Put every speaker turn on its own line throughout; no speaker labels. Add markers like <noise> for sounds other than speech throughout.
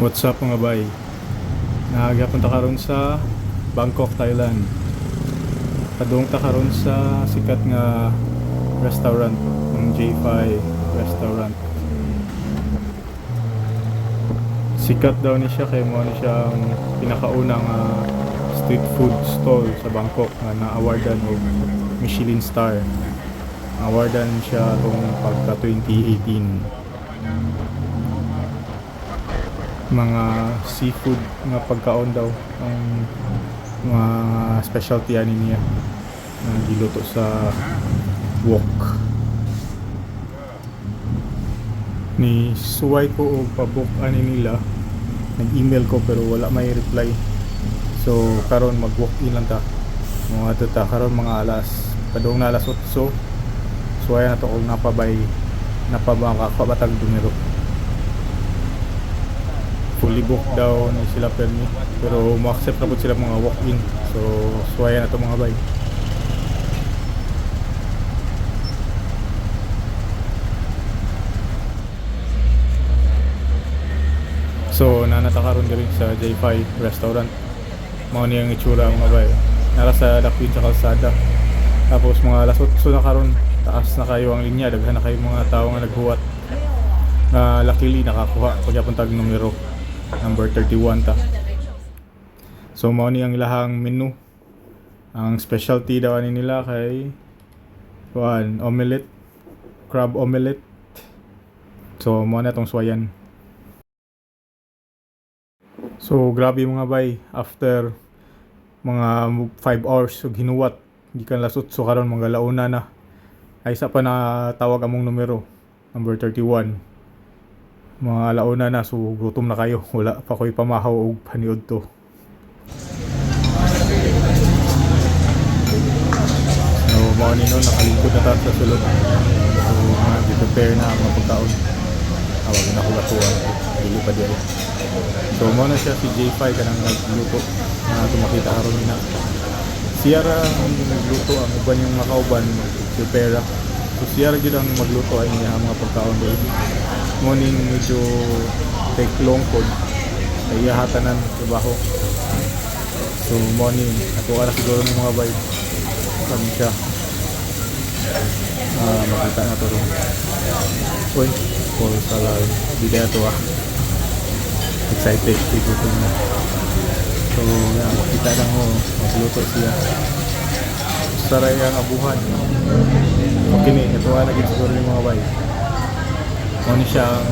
What's up mga bay? Nagapunta karon sa Bangkok, Thailand. Padung ta karon sa sikat nga restaurant ng J5 restaurant. Sikat daw ni siya kay mo ni siya ang pinakaunang ah, street food stall sa Bangkok nga na-awardan og Michelin star. Awardan siya tong pagka 2018 mga seafood nga pagkaon daw ang mga specialty ani niya na giluto sa wok. Ni suway ko og pabook ani nila. Nag-email ko pero wala may reply. So karon mag walk in lang ta. Mga ato ta karon mga alas padung na alas 8 so suway na to og napabay napabangka kabatag dumiro fully booked daw ni sila permi pero ma-accept na po sila mga walk-in. So suwaya na to mga bay so nanata karon diri sa J5 restaurant. Mao ni ang itsura mga bay nara sa Dakwin sa kalsada. Tapos mga alas 8 na taas na kayo ang linya. Daghan na kayo mga tao nga naghuwat. Na luckily nakakuha. Pagyapon tag numero number 31 ta. So mao ni ang ilahang menu. Ang specialty daw ani nila kay kuan omelette. Crab omelette. So mao na tong swayan. So grabe mga bay after mga 5 hours og hinuwat gikan lasot so karon mga launa na. Ay isa pa na tawag among numero number 31 mga alauna na so gutom na kayo. <laughs> Wala pa ko'y pamahaw og paniod to. So mao ni nun nakalingkod na ta sa sulod. So mga prepare na mga pagkaon tawag na ko latuan dili pa diay so mao na siya si J5 kanang nagluto. Na tumakita karon na siya ra ang nagluto ang uban yung makauban prepare ra. so siya ra gyud ang magluto ay niya mga pagkaon dahil morning medyo take long pod kaya hatanan trabaho. So morning ato ara siguro ng mga vibe. Kami siya. Ah makita na to ron uy full salad di kaya to ah. Excited. Igutom na so yan makita lang mo magluto siya. Saray ang abuhan. Okay ni ito nga naging siguro yung mga vibe ni siyang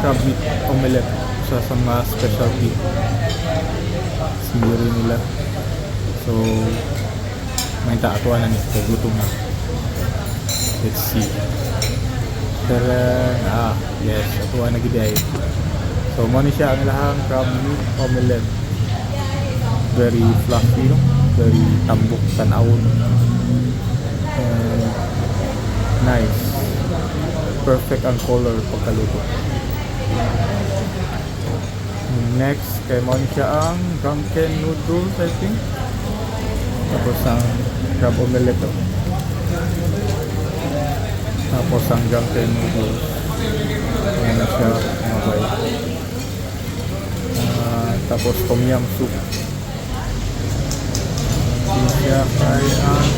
crab meat omelette sa sa mga specialty. Sinuri nila. So may taatuan na ni so gutom na. Let's see. Pero ah yes. Atuan na gid ay. So ni siya ang ilahang crab meat omelette. Very fluffy no? Very tambok tanawon and nice perfect ang color pagkaluto. Next, kay mo siya ang drunken noodles, I think. Tapos ang crab omelette. Tapos ang drunken noodles. Ayan na siya, mga bay. Ah, tapos tom yum soup. Hindi siya kay ang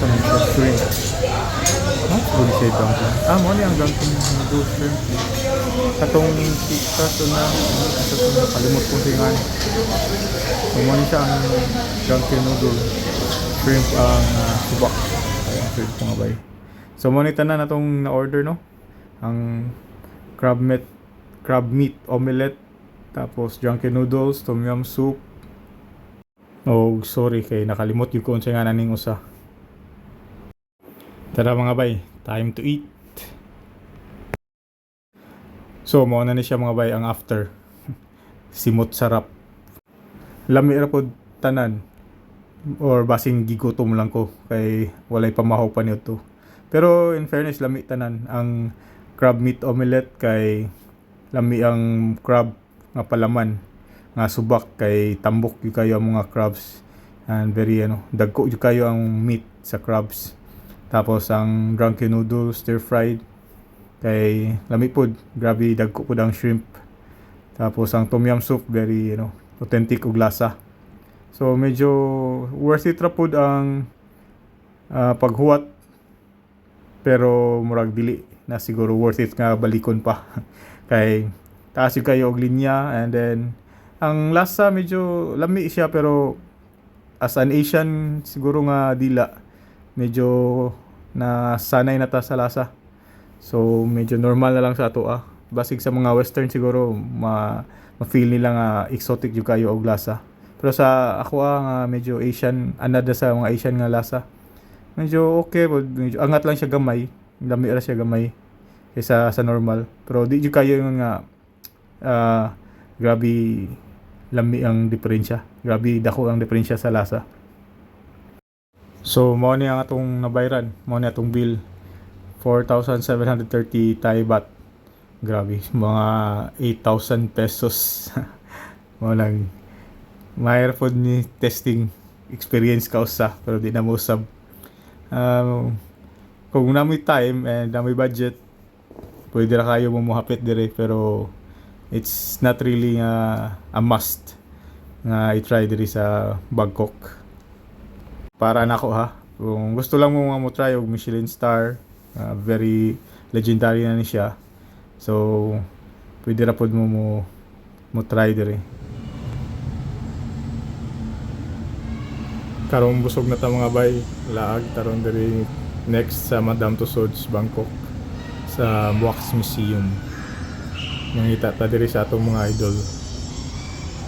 sa mga shrimp. Huh? Buli siya dumpling. Ah, mo ni ang dumpling noodles shrimp. Katong kaso na kaso na kalimot singan. So mo ni siya ang dumpling noodle shrimp ang uh, subak. Ay, ang shrimp mga bay. So mo ni tanan atong na-order no. Ang crab meat crab meat omelette tapos junky noodles, tom yum soup. Oh, sorry kay nakalimot yung kung nga naning usa. Tara mga bay, time to eat. So, mao na ni siya mga bay ang after. <laughs> Simot sarap. Lami ra pod tanan or basing gigutom lang ko kay walay pamahaw pa niyo to. Pero in fairness lami tanan ang crab meat omelette kay lami ang crab nga palaman nga subak kay tambok yung kayo ang mga crabs and very ano dagko yung kayo ang meat sa crabs tapos ang drunken noodles stir fried kay lami pod grabe dagko pod ang shrimp. Tapos ang tom yum soup very you know, authentic ug lasa. So medyo worth it ra pud ang ah, paghuwat. Pero murag dili na siguro worth it nga balikon pa. <laughs> Kay taas yun kayo og linya and then ang lasa medyo lami siya pero as an Asian siguro nga dila medyo na sanay na ta sa lasa. So medyo normal na lang sa ato ah. Basig sa mga western siguro ma ma-feel nila nga exotic yung kayo og lasa. Pero sa ako ah nga medyo Asian anad na sa mga Asian nga lasa. Medyo okay medyo angat lang siya gamay. Lami ra siya gamay kaysa sa normal. Pero di jud kayo yung nga ah grabe lami ang diferensya. Grabe dako ang diferensya sa lasa so mo ni ang atong nabayran mo ni atong bill. 4,730 Thai baht grabe mga 8,000 pesos. <laughs> Mo lang. Mahirap po ni testing experience ka usa pero di na mo usab um, kung namoy time and namoy budget pwede ra kayo mo mohapit dire pero it's not really nga a must nga i-try diri sa Bangkok para nako ha? Kung gusto lang mo mo try og Michelin star. Uh, very legendary na ni siya. So pwede ra pod mo mo mo try dire. Karon busog na ta mga bay. Laag taron diri next sa Madame Tussauds Bangkok sa Wax Museum. Nangita ta diri sa atong mga idol.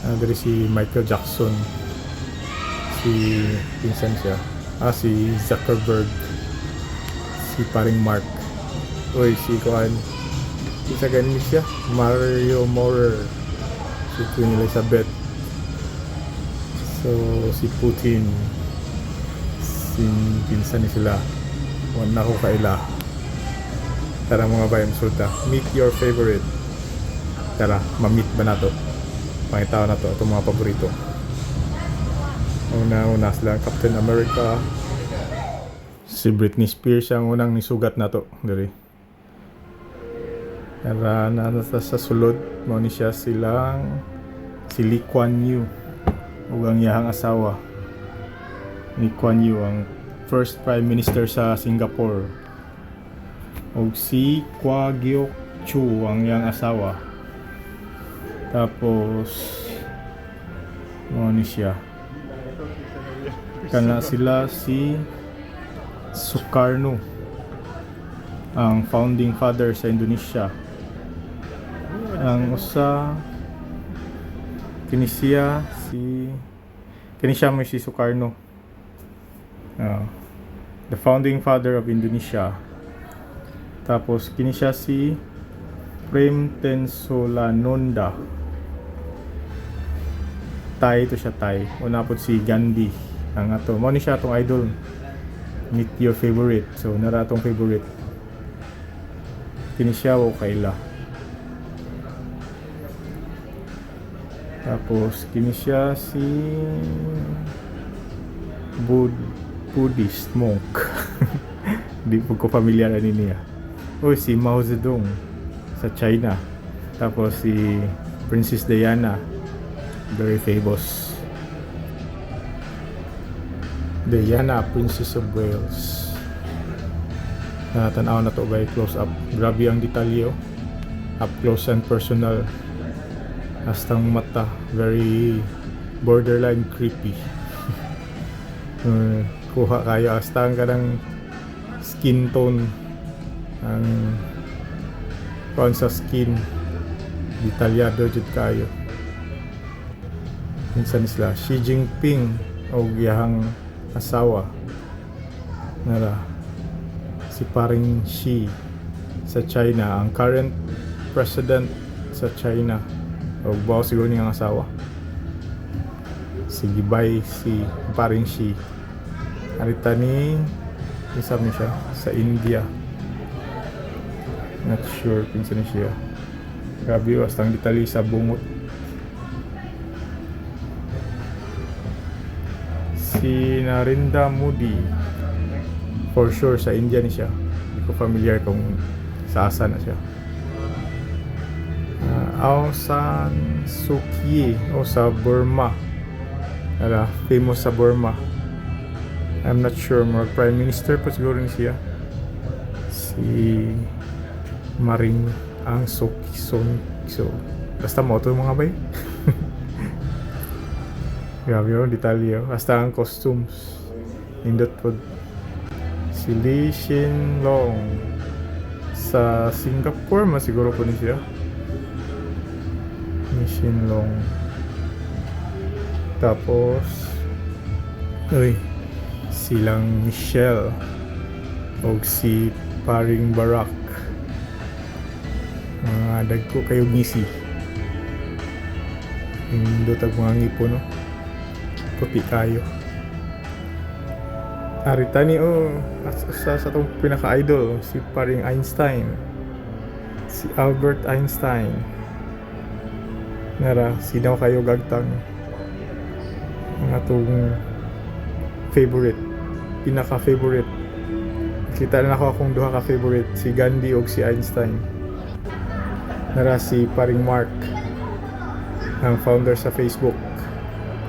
Ah, diri si Michael Jackson si pinsan siya. Ah si Zuckerberg. Si paring Mark. Oy si Kuan si sa ganin siya. Mario Morer. Si Queen Elizabeth. So si Putin. Si pinsan ni sila wala ko kaila. Tara mga bayan sulta. Meet your favorite. Tara ma-meet ba na to? Pakita ko na to. Itong mga paborito una una sila Captain America. Si Britney Spears ang unang nisugat na to diri Tara na sa sulod mo ni siya silang si Lee Kuan Yew. Ug ang iyahang asawa. Lee Kuan Yew ang first prime minister sa Singapore. Ug si Kwa Geok Chu ang iyang asawa. Tapos ano ni siya kana sila si Sukarno ang founding father sa Indonesia ang usa kini si kini siya si Sukarno Ah, the founding father of Indonesia tapos kini si Prem Tensolanonda Thai to siya Thai. Una po si Gandhi. Ang ato. Mo ni siya atong idol. Meet your favorite. So, nara atong favorite. Kini siya o kaila. Tapos, kini si Bud Buddhist monk. <laughs> Di po ko familiar ani niya. O si Mao Zedong sa China. Tapos si Princess Diana very famous. Diana, Princess of Wales. Natanaw na to by close up. Grabe ang detalye oh. Up close and personal. Hastang mata. Very borderline creepy. <laughs> Uh, kuha kayo. Hasta ang kanang skin tone. Ang kuhan sa skin. Detalyado jud kayo minsan sila Xi Jinping o giyahang asawa nara si paring Xi sa China ang current president sa China. O bawa siguro niyang asawa. Si Gibay si paring Xi. Arita ni isa ni siya sa India. Not sure pinsan ni siya. Grabe wastang detalye sa bungot si Narinda Modi for sure sa India ni siya hindi ko familiar kung sa asa na siya Ah, Aung San Suu Kyi o sa Burma. Ala, famous sa Burma. I'm not sure, mga prime minister pa siguro ni siya. Si Maring Ang Suu Kyi basta mo ito mga bay. Grabe yun, detalye. oh. Basta ang costumes. Nindot po. Si Lee Shin Long. Sa Singapore, mas siguro po ni siya. Lee Shin Long. Tapos, uy, silang Michelle. O si Paring Barak. Mga dagko kayo ngisi. Hindi tag mga ngipo, no? Puti kayo. Arita ni oh, as- sa sa tong pinaka-idol, si paring Einstein. Si Albert Einstein. Nara, sinaw kayo gagtang ang atong favorite, pinaka-favorite. Kita na ako akong duha ka favorite, si Gandhi ug si Einstein. Nara si paring Mark, ang founder sa Facebook.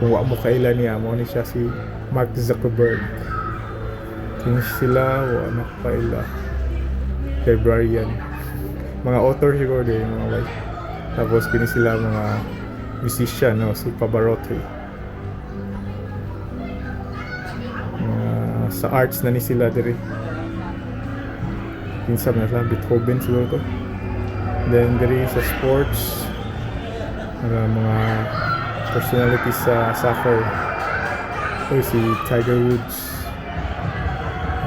Kung wa mo kaila niya, mo ni siya si Mark Zuckerberg. Kung sila, wa na kaila. Librarian. Mga author siguro din, mga like. Tapos kini sila mga musician, no? si Pavarotti. Mga sa arts na ni sila diri. Kinsa na sa Beethoven siguro to. Then diri sa sports, mga, mga personalities sa soccer. Ito si Tiger Woods.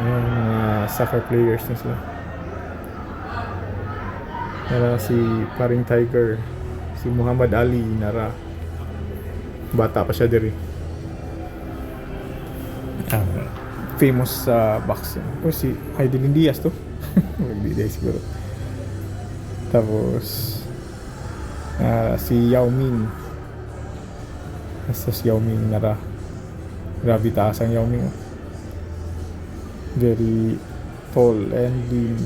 Mga soccer players na sila. Nara si paring Tiger, si Muhammad Ali, nara. Bata pa siya diri. Ah, famous sa boxing. O si Aidilin Diaz to. <laughs> Hindi day siguro. Tapos ah, si Yao Ming. Si Yao Ming nara. Grabe taas ang Yao Ming. Very tall and lean.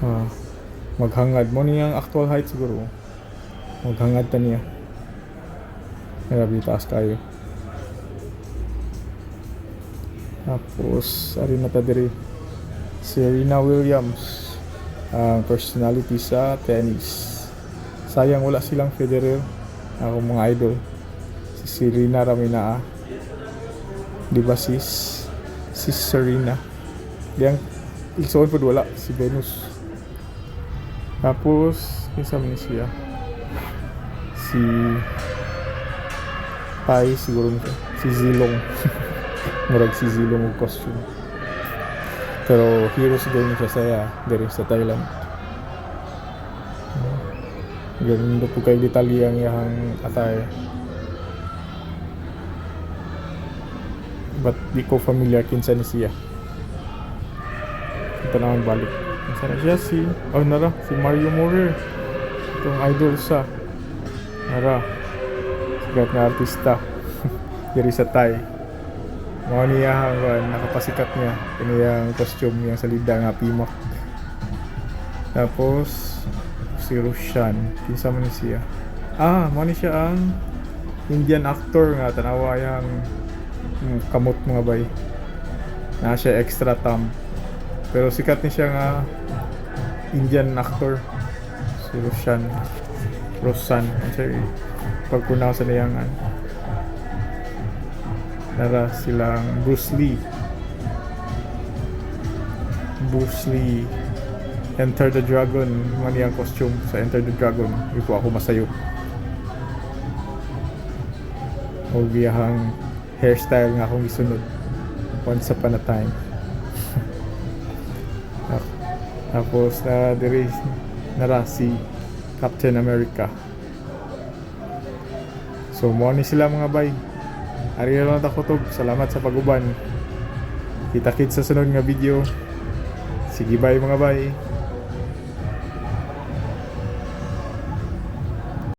Ah, maghangad mo niyang actual height siguro. Maghangad ta niya. Grabe taas kayo. Tapos, ari na ta diri. Serena Williams. Ang personality sa tennis. Sayang wala silang Federer. Ako mga idol. Si Serena Ramina. Di ba sis? Si Serena. Yang ilsoon po wala. Si Venus. Tapos, kinsa man siya? Si Pai siguro nito. Si Zilong. <laughs> Murag si Zilong costume. Pero hero siguro niya saya diri sa Thailand. Ganun do po kay detalye ang iyang atay. But di ko familiar kinsa ni siya. Ito naman balik. Kinsa siya si oh nara si Mario Morer. Itong idol sa nara sikat na artista <laughs> diri sa Thai. Mao niya ang uh, nakapasikat niya kaniyang costume niya sa lida nga pimak. <laughs> Tapos si Rushan, kinsa man siya? Ah, mao ni siya ang Indian actor nga tanawa yang mm, kamot mga bay. Na siya extra thumb. Pero sikat ni siya nga Indian actor. Si Roshan. Rosan. Ang siya eh. Pagkunaw sa niyangan. Nara silang Bruce Lee. Bruce Lee. Enter the Dragon. Mga niyang costume sa Enter the Dragon. Po ako masayo. O giyahang hairstyle nga akong isunod. Once upon a time. <laughs> Tap- Tapos na diri nara si Captain America. So mo ni sila mga bay. Ari na lang ako tog. Salamat sa paguban. Kita kits sa sunod nga video. Sige bye mga bay.